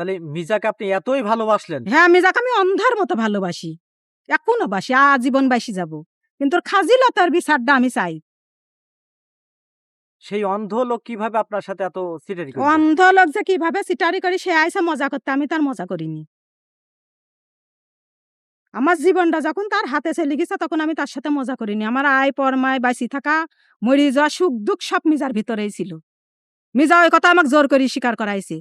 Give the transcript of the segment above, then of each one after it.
তাহলে মিজাকে আপনি এতই ভালোবাসলেন। হ্যাঁ আমি যাকে আমি অন্ধার মতো ভালোবাসি। এখনও বাসি আজীবন বাসি যাব। কিন্তু খাজিলতার বিচারটা আমি চাই। সেই অন্ধ লোক কীভাবে আপনার সাথে এত সিটারি করবে? অন্ধ লোক যে কীভাবে সিটারি করি সে আইসে মজা করতে আমি তার মজা করিনি। আমার জীবনটা যখন তার হাতে চলে গেছে তখন আমি তার সাথে মজা করিনি। আমার আয় পরমায় বাঁচি থাকা মরি যাওয়া সুখ দুঃখ সব মিজার ভিতরেই ছিল। মিজা ওই কথা আমাকে জোর করে স্বীকার করাইছে।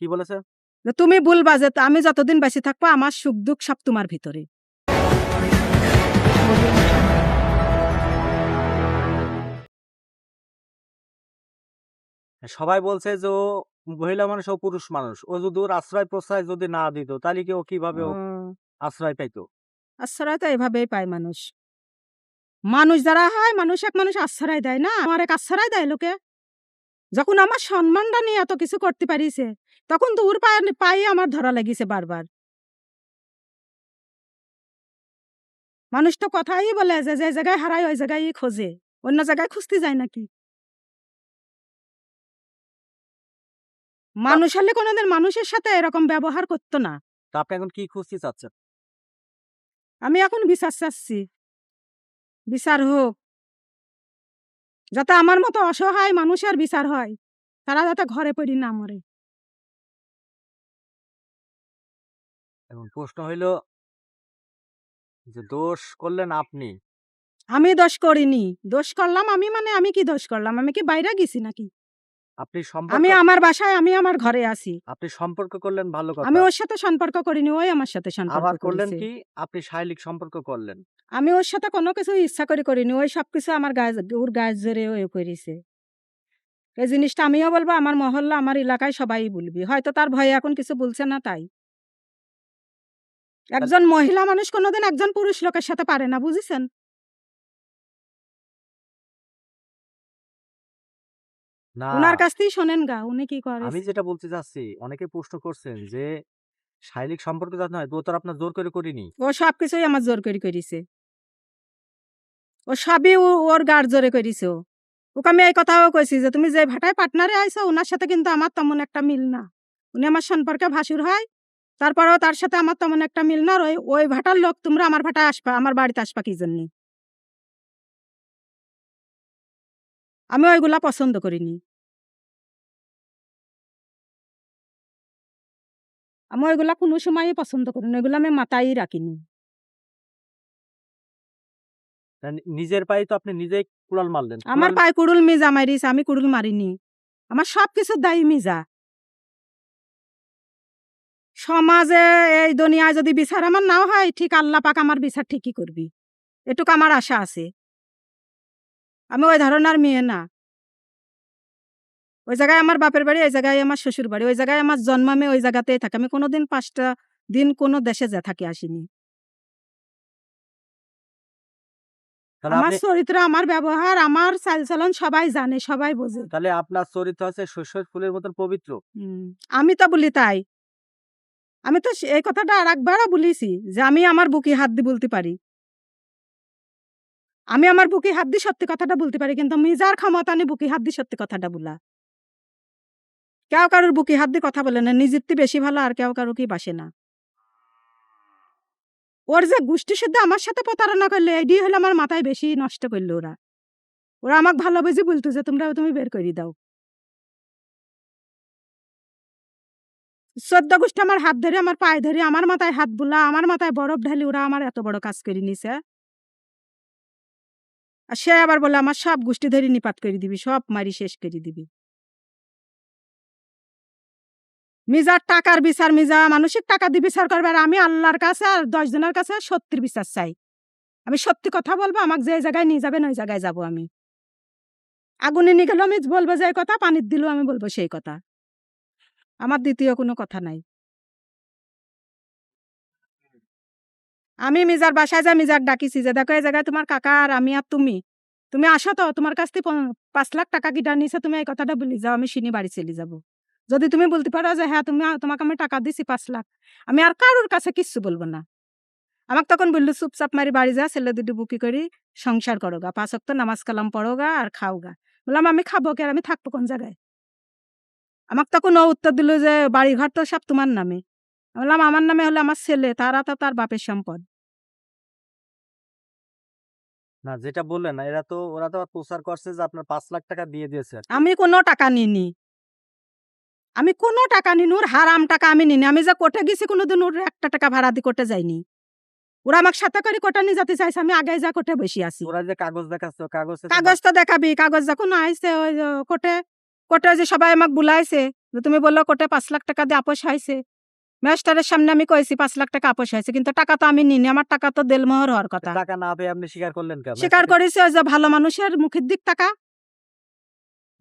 কি বলেছে? তুমি বলবা যে আমি যতদিন বেঁচে থাকব আমার সুখ দুঃখ সব তোমার ভিতরে। সবাই বলছে যে ও মহিলা মানুষ ও পুরুষ মানুষ। ও যদি ওর আশ্রয় প্রশ্রয় যদি না দিত তাহলে কি ও কীভাবে আশ্রয় পাইতো? আশ্রয় তো এভাবেই পায় মানুষ। মানুষ যারা হয় মানুষ এক মানুষ আশ্রয় দেয় না। আমার এক আশ্রয় দেয় লোকে। যখন আমার সম্মানটা নিয়ে এত কিছু করতে পারিছে তখন তো ওর পায়ে পায়ে আমার ধরা লেগেছে বারবার। মানুষ তো কথাই বলে যে যে জায়গায় হারায় ওই জায়গায় খোঁজে অন্য জায়গায় খুঁজতে যায় নাকি? মানুষ হলে কোনোদিন মানুষের সাথে এরকম ব্যবহার করতো না। তা আপনি এখন কি খুঁজতে চাচ্ছেন? আমি এখন বিচার চাচ্ছি। বিচার হোক যাতে আমার মতো অসহায় মানুষের বিচার হয়। তারা যাতে ঘরে পড়ি না মরে। প্রশ্ন হইল যে দোষ করলেন আপনি? আমি দোষ করিনি। দোষ করলাম আমি মানে আমি কি দোষ করলাম? আমি কি বাইরে গেছি নাকি? আপনি আমি আমার বাসায় আমি আমার ঘরে আছি। আপনি সম্পর্ক করলেন ভালো কথা। আমি ওর সাথে সম্পর্ক করিনি ওই আমার সাথে আবার সম্পর্ক করলেন কি? আপনি শারীরিক সম্পর্ক করলেন। আমি ওর সাথে কোনো কিছু ইচ্ছা করে করিনি। ওই সব কিছু আমার গায়ে ওর গায়ে জোরে ওই করেছে। এই জিনিসটা আমিও বলব আমার মহল্লা আমার এলাকায় সবাই বলবি। হয়তো তার ভয়ে এখন কিছু বলছে না তাই। একজন মহিলা মানুষ কোনোদিন একজন পুরুষ লোকের সাথে পারে না বুঝেছেন? না। ওনার কাছ থেকেই শোনেন গা উনি কি করে আমি যেটা বলতে চাচ্ছি অনেকে প্রশ্ন করছেন যে শারীরিক সম্পর্ক যাতে নয় আপনার জোর করে করিনি। ও সব কিছুই আমার জোর করে করিছে। ও সবই ওর গার জোরে করিছে ও। ওকে আমি এই কথাও কইছি যে, তুমি যে ভাটায় পার্টনারে আইছো ওনার সাথে কিন্তু আমার তেমন একটা মিল না। উনি আমার সম্পর্কে ভাসুর হয়, তারপরেও তার সাথে আমার তেমন একটা মিল না আর ওই ভাটার লোক তোমরা আমার ভাটায় আসবা, আমার বাড়িতে আসবা কি জন্য? আমি ওইগুলা পছন্দ করিনি। আমি ওইগুলা কোনো সময়ই পছন্দ করিনি, ওইগুলা আমি মাথায় রাখিনি। নিজের পায়ে তো আপনি নিজেই কুড়াল মারলেন। আমার পায়ে কুড়ুল মিজা মারিস আমি কুড়ুল মারিনি। আমার সব কিছু দায়ী মিজা। সমাজে এই দুনিয়ায় যদি বিচার আমার নাও হয় ঠিক আল্লাহ পাক আমার বিচার ঠিকই করবি। এটুকু আমার আশা আছে। আমি ওই ধরনের মেয়ে না। ওই জায়গায় আমার বাপের বাড়ি ওই জায়গায় আমার শ্বশুর বাড়ি ওই জায়গায় আমার জন্ম আমি ওই জায়গাতেই থাকি। আমি কোনোদিন পাঁচটা দিন কোনো দেশে যা থাকি আসিনি। তাহলে আমার আপনি চরিত্র আমার ব্যবহার আমার চালচলন সবাই জানে সবাই বোঝে। তাহলে আপনার চরিত্র আছে শৈশব ফুলের মতন পবিত্র। হুম, আমি তো বলি তাই। আমি তো সে- এই কথাটা আর একবারও বলেছি যে আমি আমার বুকে হাত দিয়ে বলতে পারি। আমি আমার বুকে হাত দিয়ে সত্যি কথাটা বলতে পারি কিন্তু মিজার ক্ষমতা নেই বুকে হাত দিয়ে সত্যি কথাটা বলা। কেউ কারোর বুকে হাত দিয়ে কথা বলে না নিজের থেকে বেশি ভালো আর কেউ কারও কি বাসে না। ওর যে গোষ্ঠী শুদ্ধ আমার সাথে প্রতারণা করলে এডি হলে আমার মাথায় বেশি নষ্ট করল ওরা। ওরা আমাকে ভালো বুঝি বলতো যে, তোমরা তুমি বের করে দাও। চোদ্দ গোষ্ঠী আমার হাত ধরে, আমার পায়ে ধরে, আমার মাথায় হাত বুলা, আমার মাথায় বরফ ঢালি ওরা আমার এত বড় কাজ করে নিছে। আর সে আবার বলে, আমার সব গোষ্ঠী ধরে নিপাত করে দিবি, সব মারি শেষ করে দিবি। মিজার টাকার বিচার, মিজা মানসিক টাকা দিয়ে বিচার করবে আর আমি আল্লাহর কাছে আর দশ জনের কাছে সত্যির বিচার চাই। আমি সত্যি কথা বলব, আমাকে যে জায়গায় নিয়ে যাবেন ওই জায়গায় যাব আমি। আগুনে নিয়ে গেলেও আমি বলব যে কথা, পানির দিলেও আমি বলব সেই কথা। আমার দ্বিতীয় কোনো কথা নাই। আমি মিজার বাসায় যা মিজার ডাকিছি যে, দেখো, এই জায়গায় তোমার কাকা আর আমি আর তুমি। তুমি আসো তো, তোমার কাছ থেকে পাঁচ লাখ টাকা কিটা নিছে তুমি এই কথাটা বলি, যাও, আমি শুনি বাড়ি চলে যাব। যদি তুমি বলতে পারো যে হ্যাঁ তুমি তোমাকে আমি টাকা দিছি পাঁচ লাখ। আমি আর কারোর কাছে কিচ্ছু বলব না। আমাকে তখন বলল চুপচাপ মারি বাড়ি যা ছেলে দুটো বুকি করি সংসার করো গা পাঁচ অক্ত নামাজ কালাম পড়ো গা আর খাও গা বললাম আমি খাব কে আর? আমি থাকব কোন জায়গায়? আমাকে তখন ও উত্তর দিল যে বাড়ি ঘর তো সব তোমার নামে। বললাম আমার নামে হলে আমার ছেলে তারা তো তার বাপের সম্পদ। না যেটা বললেন না এরা তো ওরা তো প্রচার করছে যে আপনার পাঁচ লাখ টাকা দিয়ে দিয়েছে আমি কোনো টাকা নিনি আমি কোনো টাকা নিনি ওর হারাম টাকা আমি নিনি। আমি যে কোর্টে গেছি কোনোদিন ওর একটা টাকা ভাড়া দিয়ে কোর্টে যাইনি। ওরা আমাকে সাথে করে কোর্টে নিয়ে যেতে চাইছে আমি আগে যা কোর্টে বসে আছি। ওরা যে কাগজ দেখাচ্ছে কাগজ কাগজ তো দেখাবি কাগজ যখন আইছে ওই কোর্টে কোর্টে যে সবাই আমাকে বুলাইছে যে তুমি বলল কোর্টে পাঁচ লাখ টাকা দিয়ে আপোষ হয়েছে ম্যাজিস্ট্রেটের সামনে আমি কইছি পাঁচ লাখ টাকা আপোষ হয়েছে কিন্তু টাকা তো আমি নিনি আমার টাকা তো দেলমোহর হওয়ার কথা। টাকা না পেয়ে আপনি স্বীকার করলেন কেন? স্বীকার করেছে ওই যে ভালো মানুষের মুখের দিক টাকা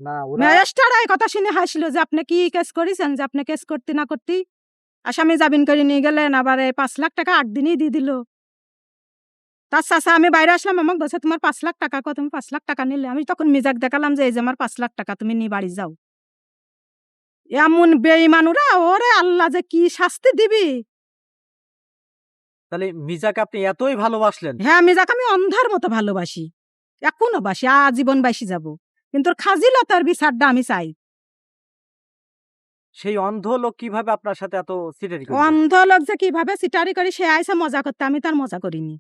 না ওরা ম্যাজিস্ট্রেট এই কথা শুনে হাসলো যে আপনি কি কেস করেছেন যে আপনি কেস করতে না করতে আসামি জামিন করে নিয়ে গেলেন? আবার এই পাঁচ লাখ টাকা আট দিনই দিয়ে দিল। তার চাষা আমি বাইরে আসলাম আমাকে বলছে তোমার পাঁচ লাখ টাকা কত? তুমি পাঁচ লাখ টাকা নিলে। আমি তখন মিজাক দেখালাম যে এই যে আমার পাঁচ লাখ টাকা তুমি নিয়ে বাড়ি যাও। এমন বেইমানুরা ওরে আল্লাহ যে কি শাস্তি দিবি? তাহলে মিজাকে আপনি এতই ভালোবাসলেন। হ্যাঁ মিজাক আমি অন্ধার মতো ভালোবাসি। এখনও বাসি আজীবন বাসি যাব। কিন্তু খাজিলতার বিচারটা আমি চাই। সেই অন্ধ লোক কীভাবে আপনার সাথে এত সিটারি করবে অন্ধ লোক যে কীভাবে সিটারি করি সে আইসে মজা করতে আমি তার মজা করিনি।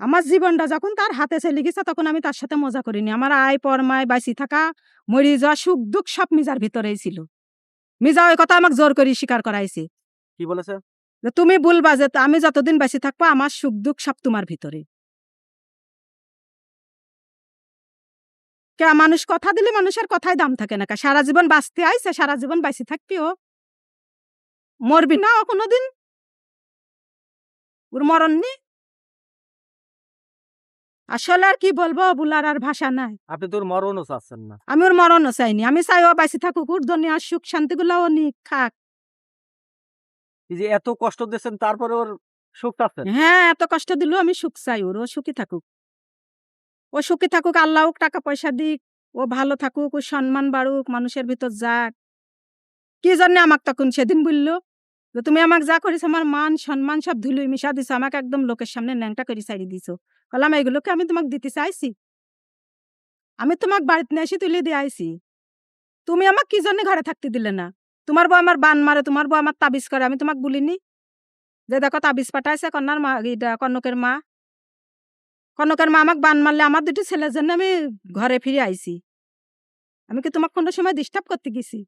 আমার জীবনটা যখন তার হাতে চলে গেছে তখন আমি তার সাথে মজা করিনি। আমার আয় পরমায় বাঁচি থাকা মরি যাওয়া সুখ দুঃখ সব মিজার ভিতরেই ছিল। মিজা ওই কথা আমাকে জোর করে স্বীকার করাইছে। কি বলেছে? যে তুমি বলবা যে আমি যতদিন বেঁচে থাকব আমার সুখ দুঃখ সব তোমার ভিতরে। কে মানুষ কথা দিলে মানুষের কথাই দাম থাকে না সারা জীবন বাঁচতে আইছে সারা জীবন বাঁচি থাকবি ও। মরবি না ও কোনোদিন। ওর মরণ নি আসলে আর কি বলব বুলার আর ভাষা নাই। আপনি তোর মরণও চাচ্ছেন না। আমি ওর মরণও চাইনি। আমি চাই ও বাঁচি থাকুক ওর দুনিয়ার সুখ শান্তিগুলো ও নিক খাক। এই যে এত কষ্ট দিচ্ছেন তারপরে ওর সুখ চাচ্ছেন হ্যাঁ এত কষ্ট দিলেও আমি সুখ চাই ওর ও সুখী থাকুক। ও সুখী থাকুক, আল্লাহ টাকা পয়সা দিক, ও ভালো থাকুক, ও সম্মান বাড়ুক, মানুষের ভিতর যাক। কি জন্য আমাকে তখন সেদিন বলল যে, তুমি আমাকে যা করেছ, আমার মান, সম্মান সব ধুলুই মিশা দিছো, আমাকে একদম লোকের সামনে ন্যাংটা করে সাইড দিছো। বললাম, এগুলোকে আমি তোমাকে দিতে চাইছি। আমি তোমাকে বাড়িতে নিয়ে এসে তুলে দিয়ে আইছি। তুমি আমাকে কি জন্য ঘরে থাকতে দিলে না? তোমার বউ আমার বান মারে, তোমার বউ আমার তাবিজ করে, আমি তোমাকে বলিনি? যে, দেখো তাবিজ পাঠাইছে, কন্যার মা কনকের মা। কনকের মা আমাকে বান মারলে আমার দুটি ছেলের জন্য আমি ঘরে ফিরে আইছি। আমি কি তোমাকে কোনো সময় ডিস্টার্ব করতে গেছি?